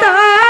等。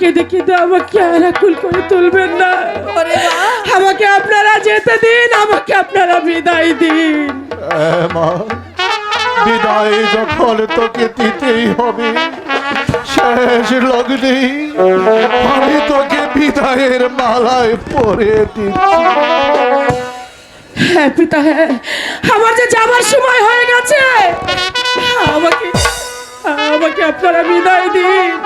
কিন্তু কিন্তু আমাকে আর আকুল করে তুলবেন না। আমাকে আপনারা যেতে দিন আমাকে আপনারা বিদায় দিন। বিদায় যখন তোকে দিতেই হবে শেষ লগ্নে আমি তোকে বিদায়ের মালায় পরে দিচ্ছি। হ্যাঁ পিতা হ্যাঁ। আমার যে যাবার সময় হয়ে গেছে আমাকে আমাকে আপনারা বিদায় দিন।